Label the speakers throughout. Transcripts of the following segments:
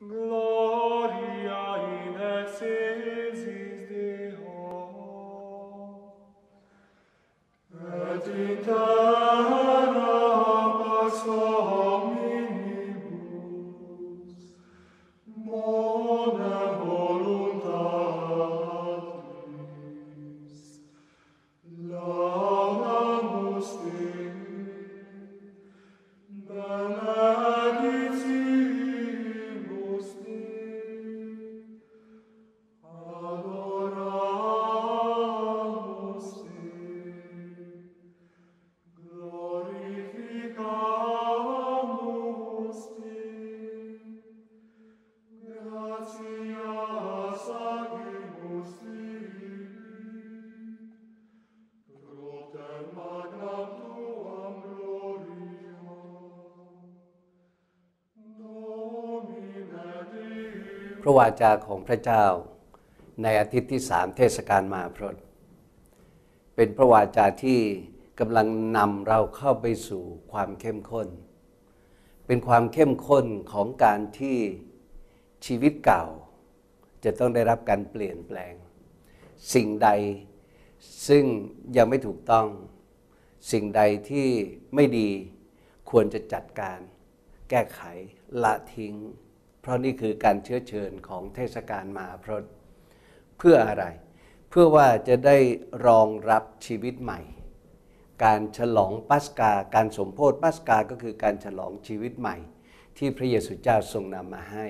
Speaker 1: Good.
Speaker 2: พระวาจาของพระเจ้า ในอาทิตย์ที่สามเทศกาลมาพรตเป็นพระวาจาที่กำลังนำเราเข้าไปสู่ความเข้มข้น เป็นความเข้มข้นของการที่ชีวิตเก่า จะต้องได้รับการเปลี่ยนแปลง สิ่งใดซึ่งยังไม่ถูกต้อง สิ่งใดที่ไม่ดีควรจะจัดการ แก้ไขละทิ้ง เพราะนี่คือการเชื้อเชิญของเทศกาลมหาพรตเพื่ออะไร เพื่อว่าจะได้รองรับชีวิตใหม่ การฉลองปัสกา การสมโพธิปัสกาก็คือการฉลองชีวิตใหม่ ที่พระเยซูเจ้าทรงนำมาให้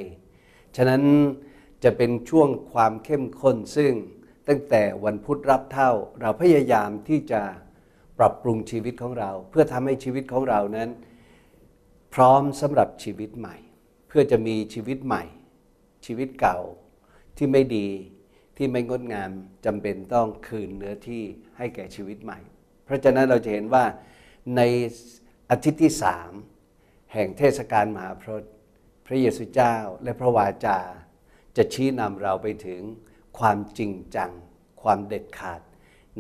Speaker 2: ฉะนั้นจะเป็นช่วงความเข้มข้นซึ่งตั้งแต่วันพุธรับเท่าเราพยายามที่จะปรับปรุงชีวิตของเรา เพื่อทำให้ชีวิตของเรานั้น พร้อมสำหรับชีวิตใหม่ เพื่อจะมีชีวิตใหม่ ชีวิตเก่าที่ไม่ดีที่ไม่งดงามจำเป็นต้องคืนเนื้อที่ให้แก่ชีวิตใหม่ เพราะฉะนั้นเราจะเห็นว่าในอาทิตย์ที่สามแห่งเทศกาลมหาพรตพระเยซูเจ้าและพระวาจา จะชี้นำเราไปถึงความจริงจัง ความเด็ดขาด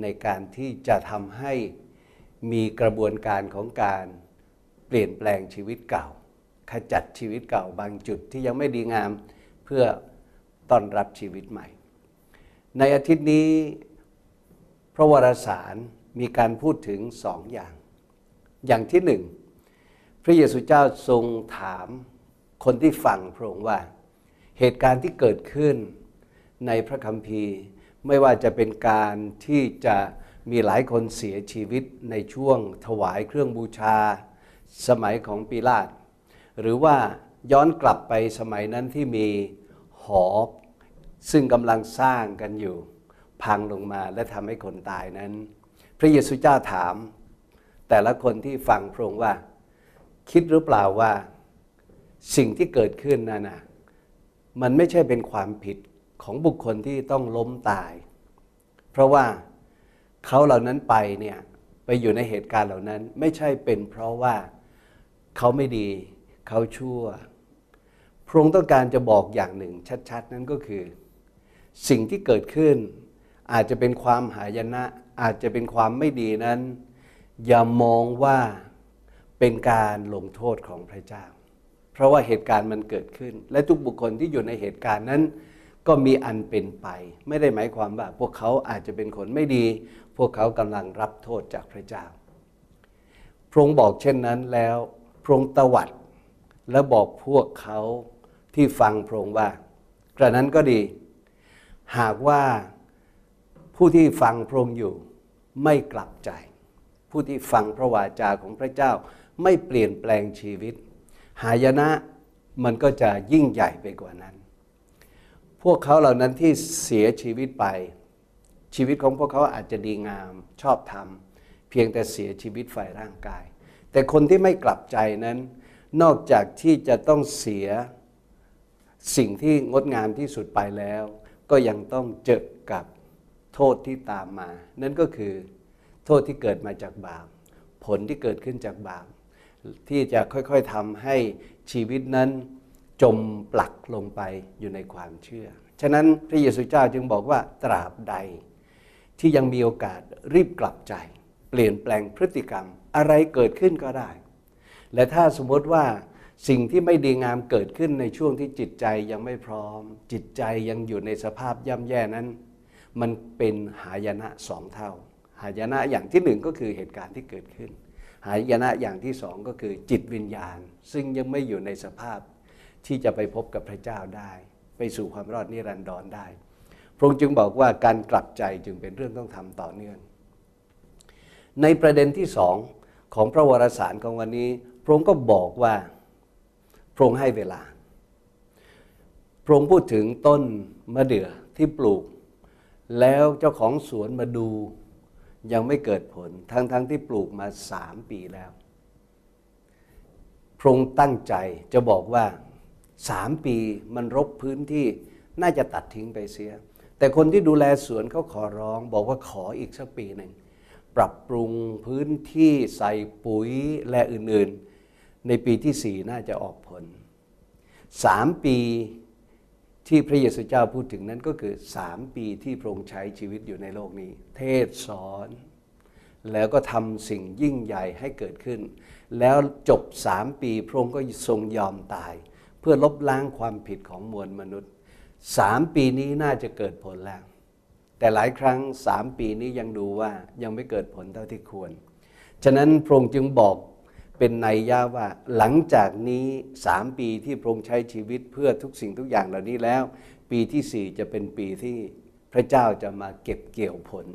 Speaker 2: ในการที่จะทำให้มีกระบวนการของการเปลี่ยนแปลงชีวิตเก่า ขจัดชีวิตเก่าบางจุดที่ยังไม่ดีงามเพื่อต้อนรับชีวิตใหม่ ในอาทิตย์นี้พระวรสารมีการพูดถึงสองอย่าง อย่างที่หนึ่งพระเยซูเจ้าทรงถามคนที่ฟังพระองค์ว่า เหตุการณ์ที่เกิดขึ้นในพระคัมภีร์ ไม่ว่าจะเป็นการที่จะมีหลายคนเสียชีวิตในช่วงถวายเครื่องบูชา สมัยของปีลาต หรือว่าย้อนกลับไปสมัยนั้นที่มีหอ ซึ่งกำลังสร้างกันอยู่ พังลงมาและทำให้คนตายนั้น พระเยซูเจ้าถาม แต่ละคนที่ฟังพระองค์ว่า คิดหรือเปล่าว่าสิ่งที่เกิดขึ้นนั่นนะมันไม่ใช่เป็นความผิดของบุคคลที่ต้องล้มตาย เพราะว่าเขาเหล่านั้นไปเนี่ยไปอยู่ในเหตุการณ์เหล่านั้นไม่ใช่เป็นเพราะว่าเขาไม่ดี เขาชั่ว พระองค์ต้องการจะบอกอย่างหนึ่งชัด ๆ นั่นก็คือ สิ่งที่เกิดขึ้น อาจจะเป็นความหายนะ อาจจะเป็นความไม่ดีนั้น อย่ามองว่าเป็นการลงโทษของพระเจ้า เพราะว่าเหตุการณ์มันเกิดขึ้น และทุกบุคคลที่อยู่ในเหตุการณ์นั้น ก็มีอันเป็นไป ไม่ได้หมายความว่าพวกเขาอาจจะเป็นคนไม่ดี พวกเขากำลังรับโทษจากพระเจ้าพระองค์บอกเช่นนั้นแล้ว พระองค์ตวัด และบอกพวกเขาที่ฟังพระองค์ว่ากระนั้นก็ดี หากว่าผู้ที่ฟังพระองค์อยู่ไม่กลับใจ ผู้ที่ฟังพระวาจาของพระเจ้าไม่เปลี่ยนแปลงชีวิต หายนะมันก็จะยิ่งใหญ่ไปกว่านั้น พวกเขาเหล่านั้นที่เสียชีวิตไป ชีวิตของพวกเขาอาจจะดีงามชอบธรรม เพียงแต่เสียชีวิตฝ่ายร่างกาย แต่คนที่ไม่กลับใจนั้น นอกจากที่จะต้องเสียสิ่งที่งดงามที่สุดไปแล้ว ก็ยังต้องเจอกับโทษที่ตามมา นั่นก็คือโทษที่เกิดมาจากบาปผลที่เกิดขึ้นจากบาปที่จะค่อยๆทำให้ชีวิตนั้นจมปลักลงไปอยู่ในความเชื่อ ฉะนั้นพระเยซูเจ้าจึงบอกว่าตราบใด ที่ยังมีโอกาสรีบกลับใจ เปลี่ยนแปลงพฤติกรรมอะไรเกิดขึ้นก็ได้ และถ้าสมมติว่าสิ่งที่ไม่ดีงามเกิดขึ้นในช่วงที่จิตใจยังไม่พร้อม จิตใจยังอยู่ในสภาพย่ำแย่นั้น มันเป็นหายนะสองเท่า หายนะอย่างที่หนึ่งก็คือเหตุการณ์ที่เกิดขึ้น หายนะอย่างที่สองก็คือจิตวิญญาณ ซึ่งยังไม่อยู่ในสภาพที่จะไปพบกับพระเจ้าได้ ไปสู่ความรอดนิรันดรได้ พระองค์จึงบอกว่าการกลับใจจึงเป็นเรื่องต้องทำต่อเนื่อง ในประเด็นที่สองของพระวรสารของวันนี้ พระองค์ก็บอกว่าพระองค์ให้เวลา พระองค์พูดถึงต้นมะเดื่อที่ปลูก แล้วเจ้าของสวนมาดูยังไม่เกิดผล ทั้งๆทที่ปลูกมาสามปีแล้ว พระองค์ตั้งใจจะบอกว่าสามปีมันรบพื้นที่น่าจะตัดทิ้งไปเสีย แต่คนที่ดูแลสวนเขาขอร้อง บอกว่าขออีกสักปีหนึ่ง ปรับปรุงพื้นที่ใส่ปุ๋ยและอื่นๆ ในปีที่สี่น่าจะออกผลสามปีที่พระเยซูเจ้าพูดถึงนั้นก็คือสามปีที่พระองค์ใช้ชีวิตอยู่ในโลกนี้ เทศสอน แล้วก็ทำสิ่งยิ่งใหญ่ให้เกิดขึ้น แล้วจบสามปีพระองค์ก็ทรงยอมตาย เพื่อลบล้างความผิดของมวลมนุษย์สามปีนี้น่าจะเกิดผลแล้ว แต่หลายครั้งสามปีนี้ยังดูว่ายังไม่เกิดผลเท่าที่ควร ฉะนั้นพระองค์จึงบอก เป็นในยาว่าหลังจากนี้สามปีที่พระองค์ใช้ชีวิตเพื่อทุกสิ่งทุกอย่างเหล่านี้แล้ว ปีที่สี่จะเป็นปีที่พระเจ้าจะมาเก็บเกี่ยวผล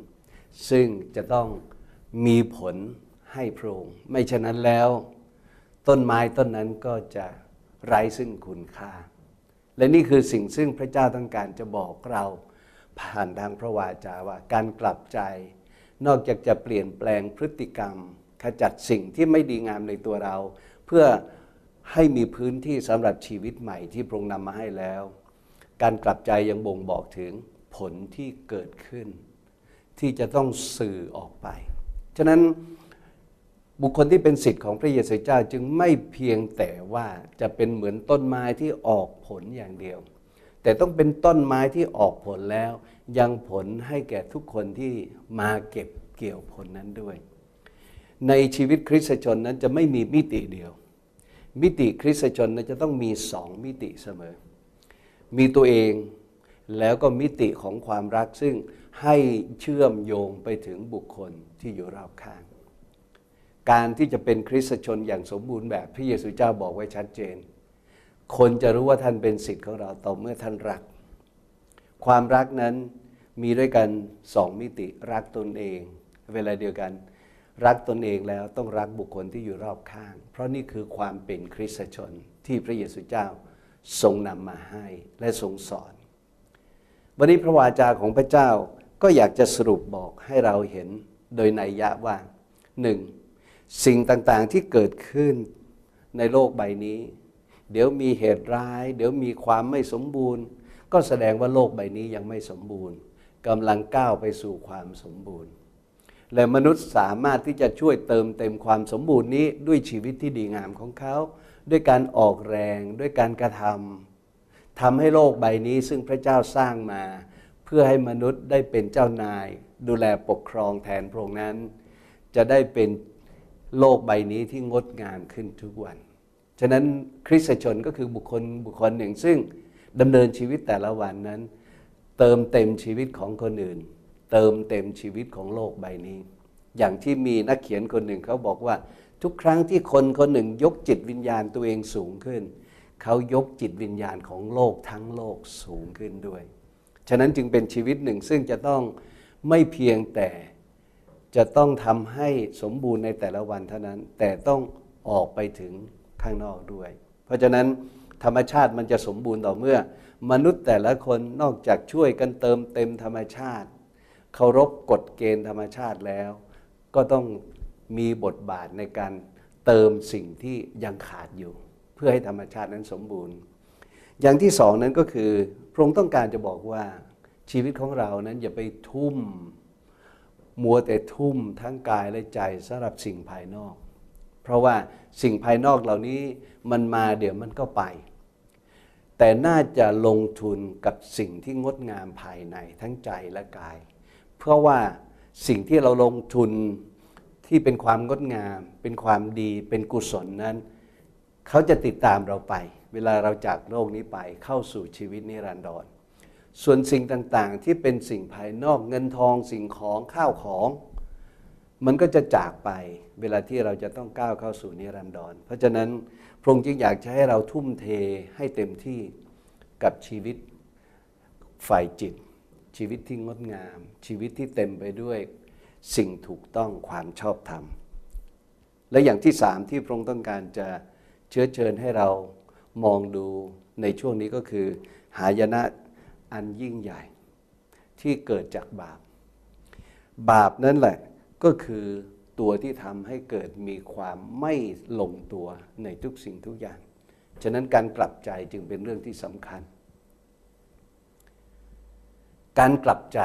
Speaker 2: ซึ่งจะต้องมีผลให้พระองค์ไม่ฉะนั้นแล้ว ต้นไม้ต้นนั้นก็จะไร้ซึ่งคุณค่า และนี่คือสิ่งซึ่งพระเจ้าต้องการจะบอกเราผ่านทางพระวาจาว่าการกลับใจ นอกจากจะเปลี่ยนแปลงพฤติกรรม ขจัดสิ่งที่ไม่ดีงามในตัวเรา เพื่อให้มีพื้นที่สำหรับชีวิตใหม่ที่พระองค์นำมาให้แล้ว การกลับใจยังบ่งบอกถึงผลที่เกิดขึ้น ที่จะต้องสื่อออกไป ฉะนั้นบุคคลที่เป็นสิทธิ์ของพระเยซูเจ้าจึงไม่เพียงแต่ว่าจะเป็นเหมือนต้นไม้ที่ออกผลอย่างเดียว แต่ต้องเป็นต้นไม้ที่ออกผลแล้ว ยังผลให้แก่ทุกคนที่มาเก็บเกี่ยวผลนั้นด้วย ในชีวิตคริสตชนนั้นจะไม่มีมิติเดียว มิติคริสตชนนั้นจะต้องมีสองมิติเสมอ มีตัวเองแล้วก็มิติของความรักซึ่งให้เชื่อมโยงไปถึงบุคคลที่อยู่รอบข้าง การที่จะเป็นคริสตชนอย่างสมบูรณ์แบบพระเยซูเจ้าบอกไว้ชัดเจน คนจะรู้ว่าท่านเป็นสิทธิ์ของเราต่อเมื่อท่านรัก ความรักนั้นมีด้วยกันสองมิติรักตนเอง เวลาเดียวกัน รักตนเองแล้วต้องรักบุคคลที่อยู่รอบข้าง เพราะนี่คือความเป็นคริสตชนที่พระเยซูเจ้าทรงนำมาให้และทรงสอน วันนี้พระวาจาของพระเจ้าก็อยากจะสรุปบอกให้เราเห็นโดยนัยยะว่าหนึ่งสิ่งต่างๆที่เกิดขึ้นในโลกใบนี้ เดี๋ยวมีเหตุร้าย เดี๋ยวมีความไม่สมบูรณ์ ก็แสดงว่าโลกใบนี้ยังไม่สมบูรณ์กำลังก้าวไปสู่ความสมบูรณ์ และมนุษย์สามารถที่จะช่วยเติมเต็มความสมบูรณ์นี้ด้วยชีวิตที่ดีงามของเขา ด้วยการออกแรงด้วยการกระทำทำให้โลกใบนี้ซึ่งพระเจ้าสร้างมา เพื่อให้มนุษย์ได้เป็นเจ้านาย ดูแลปกครองแทนพระองค์นั้น จะได้เป็นโลกใบนี้ที่งดงามขึ้นทุกวัน ฉะนั้นคริสตชนก็คือบุคคลบุคคลหนึ่งซึ่งดำเนินชีวิตแต่ละวันนั้น เติมเต็มชีวิตของคนอื่น เติมเต็มชีวิตของโลกใบนี้ อย่างที่มีนักเขียนคนหนึ่งเขาบอกว่า ทุกครั้งที่คนคนหนึ่งยกจิตวิญญาณตัวเองสูงขึ้น เขายกจิตวิญญาณของโลกทั้งโลกสูงขึ้นด้วย ฉะนั้นจึงเป็นชีวิตหนึ่งซึ่งจะต้องไม่เพียงแต่จะต้องทำให้สมบูรณ์ในแต่ละวันเท่านั้น แต่ต้องออกไปถึงข้างนอกด้วย เพราะฉะนั้นธรรมชาติมันจะสมบูรณ์ต่อเมื่อ มนุษย์แต่ละคนนอกจากช่วยกันเติมเต็มธรรมชาติ เคารพกฎเกณฑ์ธรรมชาติแล้ว ก็ต้องมีบทบาทในการเติมสิ่งที่ยังขาดอยู่ เพื่อให้ธรรมชาตินั้นสมบูรณ์ อย่างที่สองนั้นก็คือพระองค์ต้องการจะบอกว่าชีวิตของเรานั้นอย่าไปทุ่ม มัวแต่ทุ่มทั้งกายและใจสำหรับสิ่งภายนอก เพราะว่าสิ่งภายนอกเหล่านี้มันมาเดี๋ยวมันก็ไป แต่น่าจะลงทุนกับสิ่งที่งดงามภายในทั้งใจและกาย เพราะว่าสิ่งที่เราลงทุนที่เป็นความงดงาม เป็นความดีเป็นกุศลนั้น เขาจะติดตามเราไป เวลาเราจากโลกนี้ไปเข้าสู่ชีวิตนิรันดรส่วนสิ่งต่างๆ ที่เป็นสิ่งภายนอกเงินทองสิ่งของข้าวของ มันก็จะจากไปเวลาที่เราจะต้องก้าวเข้าสู่นิรันดรเพราะฉะนั้นพระองค์จึงอยากจะให้เราทุ่มเทให้เต็มที่กับชีวิตฝ่ายจิต ชีวิตที่งดงาม ชีวิตที่เต็มไปด้วยสิ่งถูกต้องความชอบธรรม และอย่างที่สามที่พระองค์ต้องการจะเชื้อเชิญให้เรามองดูในช่วงนี้ก็คือ หายนะอันยิ่งใหญ่ ที่เกิดจากบาป บาปนั่นแหละก็คือตัวที่ทำให้เกิดมีความไม่ลงตัวในทุกสิ่งทุกอย่าง ฉะนั้นการกลับใจจึงเป็นเรื่องที่สำคัญ การกลับใจ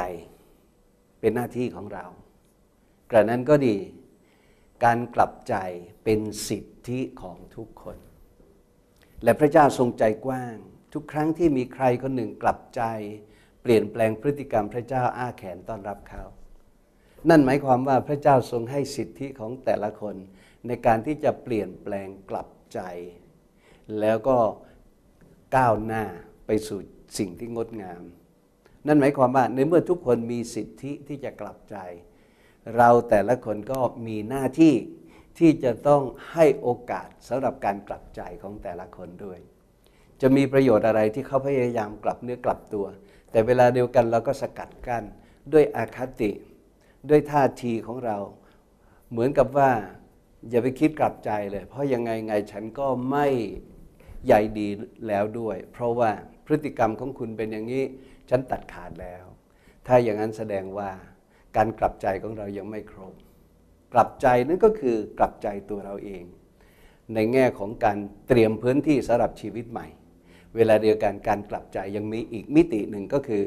Speaker 2: เป็นหน้าที่ของเรา กระนั้นก็ดี การกลับใจเป็นสิทธิของทุกคน และพระเจ้าทรงใจกว้าง ทุกครั้งที่มีใครคนหนึ่งกลับใจ เปลี่ยนแปลงพฤติกรรมพระเจ้าอ้าแขนต้อนรับเขา นั่นหมายความว่าพระเจ้าทรงให้สิทธิของแต่ละคน ในการที่จะเปลี่ยนแปลงกลับใจ แล้วก็ก้าวหน้าไปสู่สิ่งที่งดงาม นั่นหมายความว่าในเมื่อทุกคนมีสิทธิที่จะกลับใจ เราแต่ละคนก็มีหน้าที่ที่จะต้องให้โอกาสสำหรับการกลับใจของแต่ละคนด้วย จะมีประโยชน์อะไรที่เขาพยายามกลับเนื้อกลับตัว แต่เวลาเดียวกันเราก็สกัดกั้นด้วยอาคติ ด้วยท่าทีของเรา เหมือนกับว่าอย่าไปคิดกลับใจเลย เพราะยังไงไงฉันก็ไม่ใยดีแล้วด้วย เพราะว่าพฤติกรรมของคุณเป็นอย่างนี้ ฉันตัดขาดแล้ว ถ้าอย่างนั้นแสดงว่าการกลับใจของเรายังไม่ครบ กลับใจนั่นก็คือกลับใจตัวเราเอง ในแง่ของการเตรียมพื้นที่สำหรับชีวิตใหม่ เวลาเดียวกันการกลับใจยังมีอีกมิติหนึ่งก็คือ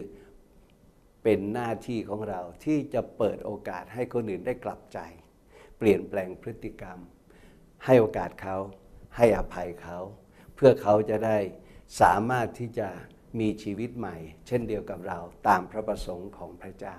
Speaker 2: เป็นหน้าที่ของเราที่จะเปิดโอกาสให้คนอื่นได้กลับใจ เปลี่ยนแปลงพฤติกรรม ให้โอกาสเขาให้อภัยเขา เพื่อเขาจะได้สามารถที่จะ มีชีวิตใหม่ เช่นเดียวกับเราตามพระประสงค์ของพระเจ้า